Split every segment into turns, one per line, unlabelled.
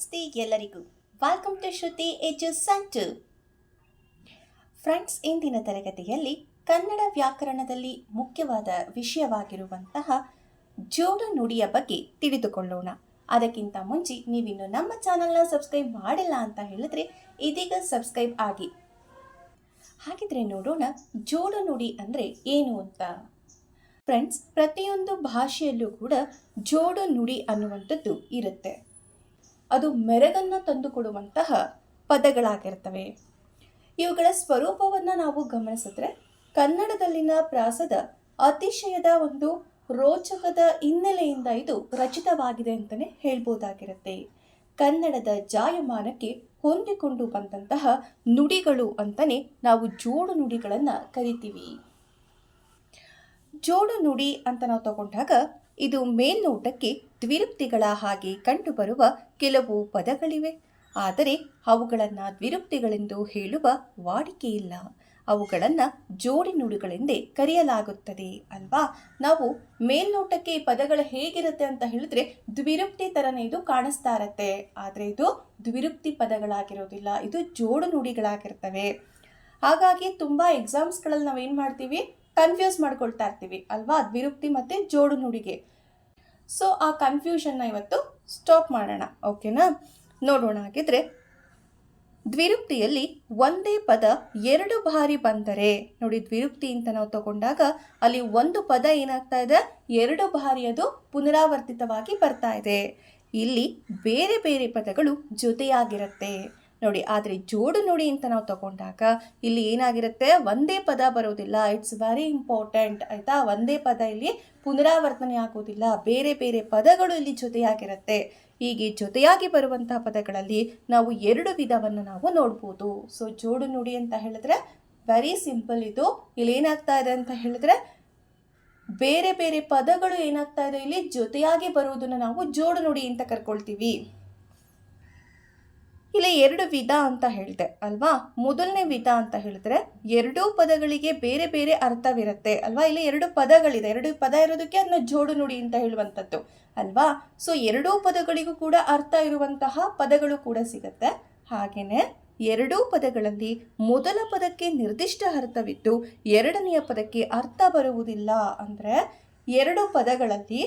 ನಮಸ್ತೆ ಎಲ್ಲರಿಗೂ. Welcome to Shruti edu ಸಂಟು friends ಇಂದಿನ ತರಗತಿಯಲ್ಲಿ ಕನ್ನಡ ವ್ಯಾಕರಣದಲ್ಲಿ ಮುಖ್ಯವಾದ ವಿಷಯವಾಗಿರುವಂತಹ ಜೋಡು ನುಡಿಯ ಬಗ್ಗೆ ತಿಳಿದುಕೊಳ್ಳೋಣ. ಅದಕ್ಕಿಂತ ಮುಂಚೆ ನೀವಿನ್ನು ನಮ್ಮ ಚಾನಲ್ನ ಸಬ್ಸ್ಕ್ರೈಬ್ ಮಾಡಿಲ್ಲ ಅಂತ ಹೇಳಿದ್ರೆ ಇದೀಗ ಸಬ್ಸ್ಕ್ರೈಬ್ ಆಗಿ. ಹಾಗಿದ್ರೆ ನೋಡೋಣ ಜೋಡು ನುಡಿ ಅಂದರೆ ಏನು ಅಂತ. ಫ್ರೆಂಡ್ಸ್ ಪ್ರತಿಯೊಂದು ಭಾಷೆಯಲ್ಲೂ ಕೂಡ ಜೋಡು ನುಡಿ ಅನ್ನುವಂಥದ್ದು ಇರುತ್ತೆ. ಅದು ಮೆರಗನ್ನು ತಂದುಕೊಡುವಂತಹ ಪದಗಳಾಗಿರ್ತವೆ. ಇವುಗಳ ಸ್ವರೂಪವನ್ನು ನಾವು ಗಮನಿಸಿದ್ರೆ ಕನ್ನಡದಲ್ಲಿನ ಪ್ರಾಸದ ಅತಿಶಯದ ಒಂದು ರೋಚಕದ ಹಿನ್ನೆಲೆಯಿಂದ ಇದು ರಚಿತವಾಗಿದೆ ಅಂತಲೇ ಹೇಳ್ಬೋದಾಗಿರುತ್ತೆ. ಕನ್ನಡದ ಜಾಯಮಾನಕ್ಕೆ ಹೊಂದಿಕೊಂಡು ಬಂದಂತಹ ನುಡಿಗಳು ಅಂತಲೇ ನಾವು ಜೋಡು ನುಡಿಗಳನ್ನು ಕರಿತೀವಿ. ಜೋಡು ನುಡಿ ಅಂತ ನಾವು ತಗೊಂಡಾಗ ಇದು ಮೇಲ್ನೋಟಕ್ಕೆ ದ್ವಿರುಕ್ತಿಗಳ ಹಾಗೆ ಕಂಡುಬರುವ ಕೆಲವು ಪದಗಳಿವೆ. ಆದರೆ ಅವುಗಳನ್ನು ದ್ವಿರುಕ್ತಿಗಳೆಂದು ಹೇಳುವ ವಾಡಿಕೆಯಿಲ್ಲ. ಅವುಗಳನ್ನು ಜೋಡಿ ನುಡಿಗಳೆಂದೇ ಕರೆಯಲಾಗುತ್ತದೆ ಅಲ್ವಾ? ನಾವು ಮೇಲ್ನೋಟಕ್ಕೆ ಪದಗಳು ಹೇಗಿರುತ್ತೆ ಅಂತ ಹೇಳಿದ್ರೆ ದ್ವಿರುಕ್ತಿ ಥರನೇ ಇದು ಕಾಣಿಸ್ತಾ ಇರತ್ತೆ. ಆದರೆ ಇದು ದ್ವಿರುಕ್ತಿ ಪದಗಳಾಗಿರೋದಿಲ್ಲ. ಇದು ಜೋಡು ನುಡಿಗಳಾಗಿರ್ತವೆ. ಹಾಗಾಗಿ ತುಂಬ ಎಕ್ಸಾಮ್ಸ್ಗಳಲ್ಲಿ ನಾವೇನು ಮಾಡ್ತೀವಿ? ಕನ್ಫ್ಯೂಸ್ ಮಾಡ್ಕೊಳ್ತಾ ಇರ್ತೀವಿ ಅಲ್ವಾ? ದ್ವಿರುಕ್ತಿ ಮತ್ತು ಜೋಡು ನುಡಿಗೆ. ಸೊ ಆ ಕನ್ಫ್ಯೂಷನ್ನ ಇವತ್ತು ಸ್ಟಾಪ್ ಮಾಡೋಣ ಓಕೆನಾ ನೋಡೋಣ ಹಾಗಿದ್ರೆ, ದ್ವಿರುಕ್ತಿಯಲ್ಲಿ ಒಂದೇ ಪದ ಎರಡು ಬಾರಿ ಬಂದರೆ, ನೋಡಿ ದ್ವಿರುಕ್ತಿ ಅಂತ ನಾವು ತಗೊಂಡಾಗ ಅಲ್ಲಿ ಒಂದು ಪದ ಏನಾಗ್ತಾ ಇದೆ? ಎರಡು ಬಾರಿ ಅದು ಪುನರಾವರ್ತಿತವಾಗಿ ಬರ್ತಾ ಇದೆ. ಇಲ್ಲಿ ಬೇರೆ ಬೇರೆ ಪದಗಳು ಜೊತೆಯಾಗಿರುತ್ತೆ. ನೋಡಿ, ಆದರೆ ಜೋಡು ನುಡಿ ಅಂತ ನಾವು ತಗೊಂಡಾಗ ಇಲ್ಲಿ ಏನಾಗಿರುತ್ತೆ? ಒಂದೇ ಪದ ಬರೋದಿಲ್ಲ. ಇಟ್ಸ್ ವೆರಿ ಇಂಪಾರ್ಟೆಂಟ್ ಆಯಿತಾ? ಒಂದೇ ಪದ ಇಲ್ಲಿ ಪುನರಾವರ್ತನೆ ಆಗೋದಿಲ್ಲ. ಬೇರೆ ಬೇರೆ ಪದಗಳು ಇಲ್ಲಿ ಜೊತೆಯಾಗಿರುತ್ತೆ. ಹೀಗೆ ಜೊತೆಯಾಗಿ ಬರುವಂತಹ ಪದಗಳಲ್ಲಿ ನಾವು ಎರಡು ವಿಧವನ್ನು ನಾವು ನೋಡ್ಬೋದು. ಸೊ ಜೋಡು ನುಡಿ ಅಂತ ಹೇಳಿದ್ರೆ ವೆರಿ ಸಿಂಪಲ್ ಇದು. ಇಲ್ಲಿ ಏನಾಗ್ತಾ ಇದೆ ಅಂತ ಹೇಳಿದ್ರೆ ಬೇರೆ ಬೇರೆ ಪದಗಳು ಏನಾಗ್ತಾ ಇದೆ? ಇಲ್ಲಿ ಜೊತೆಯಾಗಿ ಬರುವುದನ್ನು ನಾವು ಜೋಡು ನುಡಿ ಅಂತ ಕರ್ಕೊಳ್ತೀವಿ. ಇಲ್ಲಿ ಎರಡು ವಿಧ ಅಂತ ಹೇಳಿದೆ, ಅಲ್ವಾ? ಮೊದಲನೇ ವಿಧ ಅಂತ ಹೇಳಿದ್ರೆ ಎರಡೂ ಪದಗಳಿಗೆ ಬೇರೆ ಬೇರೆ ಅರ್ಥವಿರುತ್ತೆ, ಅಲ್ವಾ? ಇಲ್ಲಿ ಎರಡು ಪದಗಳಿದೆ, ಎರಡು ಪದ ಇರೋದಕ್ಕೆ ಅದನ್ನ ಜೋಡು ನುಡಿ ಅಂತ ಹೇಳುವಂಥದ್ದು, ಅಲ್ವಾ? ಸೊ ಎರಡೂ ಪದಗಳಿಗೂ ಕೂಡ ಅರ್ಥ ಇರುವಂತಹ ಪದಗಳು ಕೂಡ ಸಿಗುತ್ತೆ. ಹಾಗೆಯೇ ಎರಡೂ ಪದಗಳಲ್ಲಿ ಮೊದಲ ಪದಕ್ಕೆ ನಿರ್ದಿಷ್ಟ ಅರ್ಥವಿದ್ದು ಎರಡನೆಯ ಪದಕ್ಕೆ ಅರ್ಥ ಬರುವುದಿಲ್ಲ ಅಂದರೆ ಎರಡು ಪದಗಳಲ್ಲಿ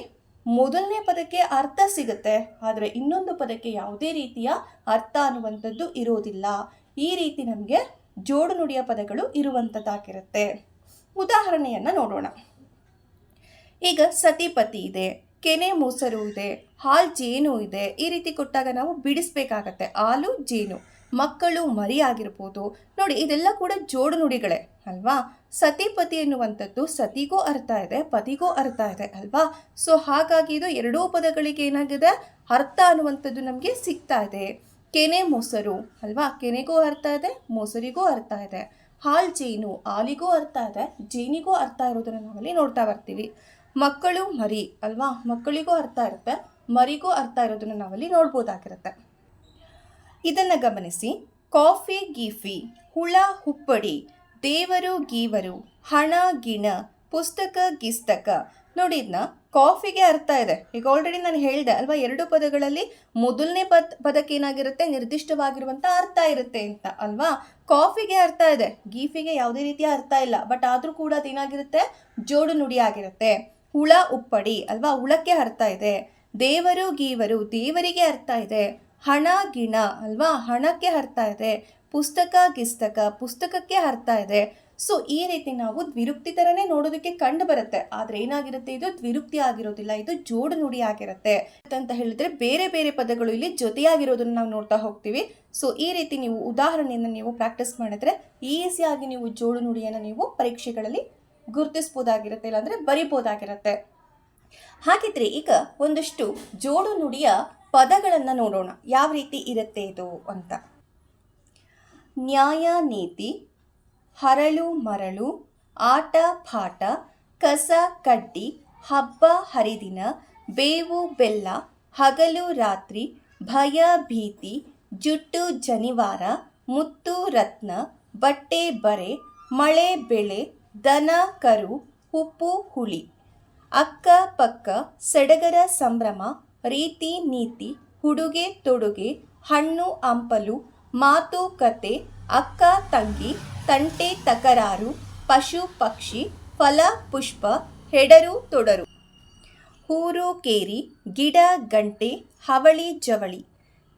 ಮೊದಲನೇ ಪದಕ್ಕೆ ಅರ್ಥ ಸಿಗುತ್ತೆ, ಆದರೆ ಇನ್ನೊಂದು ಪದಕ್ಕೆ ಯಾವುದೇ ರೀತಿಯ ಅರ್ಥ ಅನ್ನುವಂಥದ್ದು ಇರೋದಿಲ್ಲ. ಈ ರೀತಿ ನಮಗೆ ಜೋಡು ನುಡಿಯ ಪದಗಳು ಇರುವಂಥದ್ದಾಗಿರುತ್ತೆ. ಉದಾಹರಣೆಯನ್ನು ನೋಡೋಣ. ಈಗ ಸತಿಪತಿ ಇದೆ, ಕೆನೆ ಮೊಸರು ಇದೆ, ಹಾಲು ಜೇನು ಇದೆ, ಈ ರೀತಿ ಕೊಟ್ಟಾಗ ನಾವು ಬಿಡಿಸ್ಬೇಕಾಗತ್ತೆ, ಹಾಲು ಜೇನು. ಮಕ್ಕಳು ಮರಿ ಆಗಿರ್ಬೋದು ನೋಡಿ, ಇದೆಲ್ಲ ಕೂಡ ಜೋಡು ನುಡಿಗಳೇ, ಅಲ್ವಾ? ಸತಿಪತಿ ಎನ್ನುವಂಥದ್ದು ಸತಿಗೂ ಅರ್ಥ ಇದೆ, ಪತಿಗೂ ಅರ್ಥ ಇದೆ, ಅಲ್ವಾ? ಸೊ ಹಾಗಾಗಿ ಇದು ಎರಡೂ ಪದಗಳಿಗೆ ಏನಾಗಿದೆ? ಅರ್ಥ ಅನ್ನುವಂಥದ್ದು ನಮಗೆ ಸಿಗ್ತಾ ಇದೆ. ಕೆನೆ ಮೊಸರು, ಅಲ್ವಾ? ಕೆನೆಗೂ ಅರ್ಥ ಇದೆ, ಮೊಸರಿಗೂ ಅರ್ಥ ಇದೆ. ಹಾಲ್ ಜೇನು, ಹಾಲಿಗೂ ಅರ್ಥ ಇದೆ, ಜೇನಿಗೂ ಅರ್ಥ ಇರೋದನ್ನು ನಾವಲ್ಲಿ ನೋಡ್ತಾ ಬರ್ತೀವಿ. ಮಕ್ಕಳು ಮರಿ, ಅಲ್ವಾ? ಮಕ್ಕಳಿಗೂ ಅರ್ಥ ಇರುತ್ತೆ, ಮರಿಗೂ ಅರ್ಥ ಇರೋದನ್ನು ನಾವಲ್ಲಿ ನೋಡ್ಬೋದಾಗಿರುತ್ತೆ. ಇದನ್ನು ಗಮನಿಸಿ. ಕಾಫಿ, ಗೀಫಿ, ಹುಳ, ಹುಪ್ಪಡಿ, ದೇವರು, ಗೀವರು, ಹಣ, ಗಿಣ, ಪುಸ್ತಕ, ಗಿಸ್ತಕ. ನೋಡಿ ಇದನ್ನ ಕಾಫಿಗೆ ಅರ್ಥ ಇದೆ. ಈಗ ಆಲ್ರೆಡಿ ನಾನು ಹೇಳಿದೆ ಅಲ್ವಾ, ಎರಡು ಪದಗಳಲ್ಲಿ ಮೊದಲನೇ ಪದ, ಪದಕ್ಕೆ ಏನಾಗಿರುತ್ತೆ? ನಿರ್ದಿಷ್ಟವಾಗಿರುವಂಥ ಅರ್ಥ ಇರುತ್ತೆ ಅಂತ, ಅಲ್ವಾ? ಕಾಫಿಗೆ ಅರ್ಥ ಇದೆ. ಗೀಫಿಗೆ ಯಾವುದೇ ರೀತಿಯ ಅರ್ಥ ಇಲ್ಲ. ಬಟ್ ಆದರೂ ಕೂಡ ಅದೇನಾಗಿರುತ್ತೆ? ಜೋಡು ನುಡಿ ಆಗಿರುತ್ತೆ. ಹುಳ, ಉಪ್ಪಡಿ, ಅಲ್ವಾ? ಹುಳಕ್ಕೆ ಅರ್ಥ ಇದೆ. ದೇವರು, ಗೀವರು, ದೇವರಿಗೆ ಅರ್ಥ ಇದೆ. ಹಣ ಗಿಣ ಅಲ್ವಾ? ಹಣಕ್ಕೆ ಅರ್ಥ ಇದೆ, ಪುಸ್ತಕ ಗಿಸ್ತಕ, ಪುಸ್ತಕಕ್ಕೆ ಅರ್ಥ ಇದೆ. ಸೊ ಈ ರೀತಿ ನಾವು ದ್ವಿರುಕ್ತಿ ಥರನೇ ನೋಡೋದಕ್ಕೆ ಕಂಡು ಬರುತ್ತೆ. ಆದರೆ ಏನಾಗಿರುತ್ತೆ? ಇದು ದ್ವಿರುಕ್ತಿ ಆಗಿರೋದಿಲ್ಲ. ಇದು ಜೋಡು ನುಡಿ ಆಗಿರುತ್ತೆ. ಅಂತ ಹೇಳಿದ್ರೆ ಬೇರೆ ಬೇರೆ ಪದಗಳು ಇಲ್ಲಿ ಜೊತೆಯಾಗಿರೋದನ್ನ ನಾವು ನೋಡ್ತಾ ಹೋಗ್ತೀವಿ. ಸೊ ಈ ರೀತಿ ನೀವು ಉದಾಹರಣೆಯನ್ನು ನೀವು ಪ್ರಾಕ್ಟೀಸ್ ಮಾಡಿದ್ರೆ ಈಸಿಯಾಗಿ ನೀವು ಜೋಡು ನುಡಿಯನ್ನು ನೀವು ಪರೀಕ್ಷೆಗಳಲ್ಲಿ ಗುರುತಿಸ್ಬೋದಾಗಿರುತ್ತೆ, ಇಲ್ಲಾಂದರೆ ಬರಿಬೋದಾಗಿರುತ್ತೆ. ಹಾಗಿದ್ರೆ ಈಗ ಒಂದಷ್ಟು ಜೋಡು ನುಡಿಯ ಪದಗಳನ್ನು ನೋಡೋಣ. ಯಾವ ರೀತಿ ಇರುತ್ತೆ ಇದು ಅಂತ. ನ್ಯಾಯ ನೀತಿ, ಹರಳು ಮರಳು, ಆಟ ಪಾಠ, ಕಸ ಕಡ್ಡಿ, ಹಬ್ಬ ಹರಿದಿನ, ಬೇವು ಬೆಲ್ಲ, ಹಗಲು ರಾತ್ರಿ, ಭಯ ಭೀತಿ, ಜುಟ್ಟು ಜನಿವಾರ, ಮುತ್ತು ರತ್ನ, ಬಟ್ಟೆ ಬರೆ, ಮಳೆ ಬೆಳೆ, ದನ ಕರು, ಉಪ್ಪು ಹುಳಿ. ಅಕ್ಕ ಪಕ್ಕ ಸಡಗರ ಸಂಭ್ರಮ ರೀತಿ ನೀತಿ ಹುಡುಗೆ ತೊಡುಗೆ, ಹಣ್ಣು ಹಂಪಲು ಮಾತುಕತೆ ಅಕ್ಕ ತಂಗಿ, ತಂಟೆ ತಕರಾರು, ಪಶು ಪಕ್ಷಿ, ಫಲ ಪುಷ್ಪ, ಹೆಡರು ತೊಡರು. ಹೂರು ಕೇರಿ, ಗಿಡ ಗಂಟೆ, ಹವಳಿ ಜವಳಿ.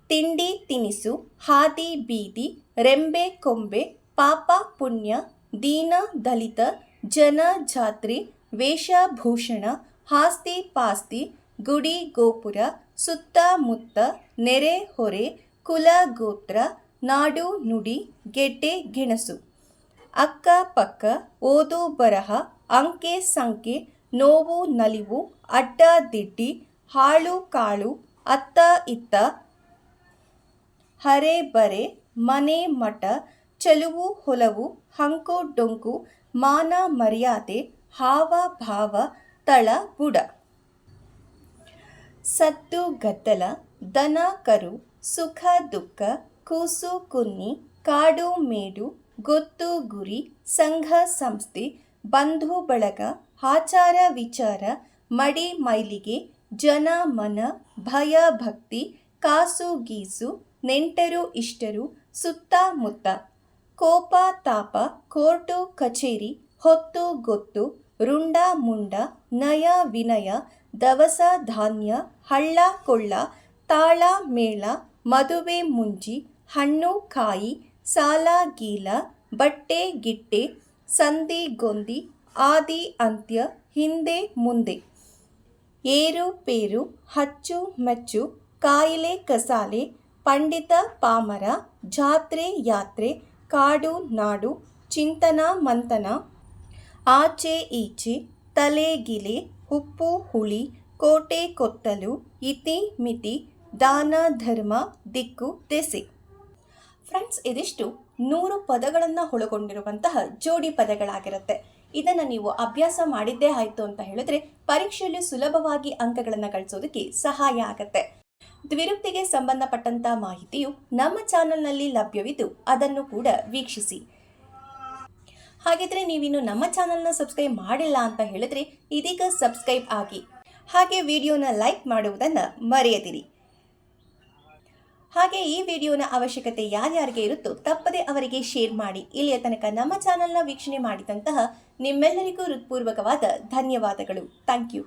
ತಿಂಡಿ ತಿನಿಸು, ಹಾದಿ ಬೀದಿ, ರೆಂಬೆ ಕೊಂಬೆ, ಪಾಪ ಪುಣ್ಯ, ದೀನ ದಲಿತ, ಜನ ಜಾತ್ರೆ ವೇಷಭೂಷಣ ಹಾಸ್ತಿ ಪಾಸ್ತಿ ಗುಡಿ ಗೋಪುರ ಸುತ್ತಮುತ್ತ ನೆರೆ ಹೊರೆ, ಕುಲ ಗೋತ್ರ, ನಾಡು ನುಡಿ, ಗೆಡ್ಡೆ ಗೆಣಸು. ಅಕ್ಕ ಪಕ್ಕ, ಓದು ಬರಹ, ಅಂಕೆ ಸಂಖ್ಯೆ ನೋವು ನಲಿವು, ಅಡ್ಡ ದಿಡ್ಡಿ, ಹಾಳು ಕಾಳು, ಅತ್ತ ಇತ್ತ, ಹರೆ ಬರೆ, ಮನೆ ಮಠ, ಚಲುವು ಹೊಲವು, ಹಂಕು ಡೊಂಕು, ಮಾನ ಮರ್ಯಾದೆ, ಹಾವ ಭಾವ, ತಳ ಬುಡ. ಸದ್ದು ಗದ್ದಲ, ದನ, ಕರು, ಸುಖ, ದುಃಖ, ಕೂಸು, ಕುನ್ನಿ, ಕಾಡು, ಮೇಡು, ಗೊತ್ತು, ಗುರಿ, ಸಂಘ, ಸಂಸ್ಥೆ, ಬಂಧು, ಬಳಗ, ಆಚಾರ, ವಿಚಾರ, ಮಡಿ, ಮೈಲಿಗೆ, ಜನ, ಮನ, ಭಯ, ಭಕ್ತಿ, ಕಾಸು, ಗೀಸು, ನೆಂಟರು, ಇಷ್ಟರು ಸುತ್ತಮುತ್ತ ಕೋಪ, ತಾಪ, ಕೋರ್ಟು, ಕಚೇರಿ, ಹೊತ್ತು, ಗೊತ್ತು, ರುಂಡ, ಮುಂಡ, ನಯ, ವಿನಯ ದವಸ ಧಾನ್ಯ, ಹಳ್ಳ, ಕೊಳ್ಳ, ತಾಳ, ಮೇಳ, ಮದುವೆ ಮುಂಜಿ, ಹಣ್ಣು, ಕಾಯಿ, ಸಾಲ, ಗೀಲ, ಬಟ್ಟೆ, ಗಿಟ್ಟೆ ಸಂಧಿ ಗೊಂದಿ, ಆದಿ, ಅಂತ್ಯ, ಹಿಂದೆ, ಮುಂದೆ. ಏರು, ಪೇರು, ಹಚ್ಚು, ಮೆಚ್ಚು, ಕಾಯಿಲೆ, ಕಸಾಲೆ, ಪಂಡಿತ, ಪಾಮರ, ಜಾತ್ರೆ, ಯಾತ್ರೆ, ಕಾಡು, ನಾಡು, ಚಿಂತನ, ಮಂಥನ, ಆಚೆ, ಈಚೆ, ತಲೆ ಉಪ್ಪು ಹುಳಿ, ಕೋಟೆ, ಕೊತ್ತಲು, ಇತಿ, ಮಿತಿ, ದಾನ, ಧರ್ಮ, ದಿಕ್ಕು, ದೆಸೆ. ಫ್ರೆಂಡ್ಸ್, ಇದಿಷ್ಟು ನೂರು ಪದಗಳನ್ನು ಒಳಗೊಂಡಿರುವಂತಹ ಜೋಡಿ ಪದಗಳಾಗಿರುತ್ತೆ. ಇದನ್ನು ನೀವು ಅಭ್ಯಾಸ ಮಾಡಿದ್ದೇ ಆಯಿತು ಅಂತ ಹೇಳಿದ್ರೆ ಪರೀಕ್ಷೆಯಲ್ಲಿ ಸುಲಭವಾಗಿ ಅಂಕಗಳನ್ನು ಗಳಿಸೋದಕ್ಕೆ ಸಹಾಯ ಆಗುತ್ತೆ. ದ್ವಿರುಕ್ತಿಗೆ ಸಂಬಂಧಪಟ್ಟಂತ ಮಾಹಿತಿಯು ನಮ್ಮ ಚಾನೆಲ್ನಲ್ಲಿ ಲಭ್ಯವಿದ್ದು ಅದನ್ನು ಕೂಡ ವೀಕ್ಷಿಸಿ. ಹಾಗಿದ್ರೆ ನೀವಿನ್ನು ನಮ್ಮ ಚಾನಲ್ನ ಸಬ್ಸ್ಕ್ರೈಬ್ ಮಾಡಿಲ್ಲ ಅಂತ ಹೇಳಿದ್ರೆ ಇದೀಗ ಸಬ್ಸ್ಕ್ರೈಬ್ ಆಗಿ. ಹಾಗೆ ವಿಡಿಯೋನ ಲೈಕ್ ಮಾಡುವುದನ್ನು ಮರೆಯದಿರಿ. ಹಾಗೆ ಈ ವಿಡಿಯೋನ ಅವಶ್ಯಕತೆ ಯಾರ್ಯಾರಿಗೆ ಇರುತ್ತೋ ತಪ್ಪದೆ ಅವರಿಗೆ ಶೇರ್ ಮಾಡಿ. ಇಲ್ಲಿಯ ತನಕ ನಮ್ಮ ಚಾನಲ್ನ ವೀಕ್ಷಣೆ ಮಾಡಿದಂತಹ ನಿಮ್ಮೆಲ್ಲರಿಗೂ ಹೃತ್ಪೂರ್ವಕವಾದ ಧನ್ಯವಾದಗಳು. Thank you.